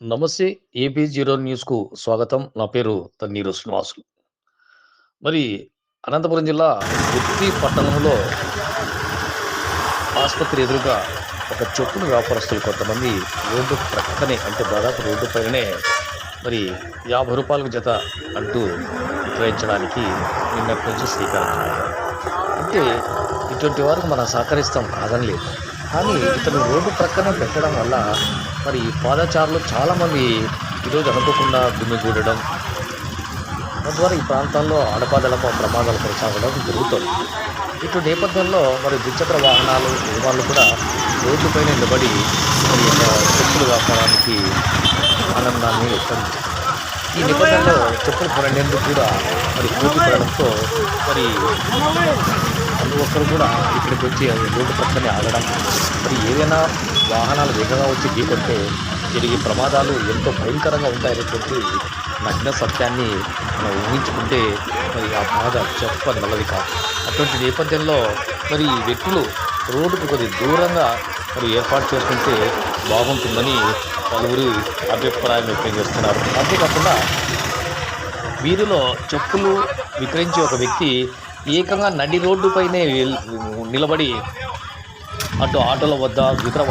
నమస్తే AP zero న్యూస్కు స్వాగతం. నా పేరు తన్నీరు శ్రీనివాసులు మరి అనంతపురం జిల్లా గుత్తి పట్టణంలో ఆసుపత్రి ఎదురుగా ఒక చెప్పుల వ్యాపారస్తులు కొంతమంది రోడ్డు ప్రక్కనే అంటే దాదాపు రోడ్డు పైననే మరి యాభై రూపాయలకు జత అంటూ విక్రయించడానికి నిన్నటి నుంచి స్వీకరించారు అంటే ఇటువంటి వారికి మనం సహకరిస్తాం కాదని లేదు కానీ ఇతను రోడ్డు ప్రక్కన పెట్టడం వల్ల మరి పాదచారులు చాలామంది ఈరోజు అనుకోకుండా గుమిగూడడం తద్వారా ఈ ప్రాంతాల్లో అడపాదడప ప్రమాదాలు కొనసాగడం జరుగుతుంది. ఇటు నేపథ్యంలో మరి ద్విచక్ర వాహనాలు యజమానులు కూడా రోడ్డుపైన నిలబడి మరి చెప్పుల వ్యాపారానికి ఆనందాన్ని వ్యక్తం ఈ నేపథ్యంలో చెప్పులు కొనేందుకు కూడా మరి పోటీ పడడంతో మరి ప్రతి ఒక్కరు కూడా ఇక్కడికి వచ్చి రోడ్డు పక్కనే ఆగడం మరి ఏదైనా వాహనాలు వేగంగా వచ్చి ఢీకొంటే జరిగే ప్రమాదాలు ఎంతో భయంకరంగా ఉంటాయనేటువంటి నగ్న సత్యాన్ని మనం ఊహించుకుంటే మరి ఆ బాధ చెప్ప నల్లది కాదు. అటువంటి నేపథ్యంలో మరి ఈ వ్యక్తులు రోడ్డుకు కొద్ది దూరంగా మరి ఏర్పాటు చేసుకుంటే బాగుంటుందని పలువురు అభిప్రాయం వ్యక్తం చేస్తున్నారు. అంతేకాకుండా వీరిలో చెప్పులు విక్రయించే ఒక వ్యక్తి ఏకంగా నడి రోడ్డుపైనే నిలబడి అటు ఆటోల వద్ద ఇతర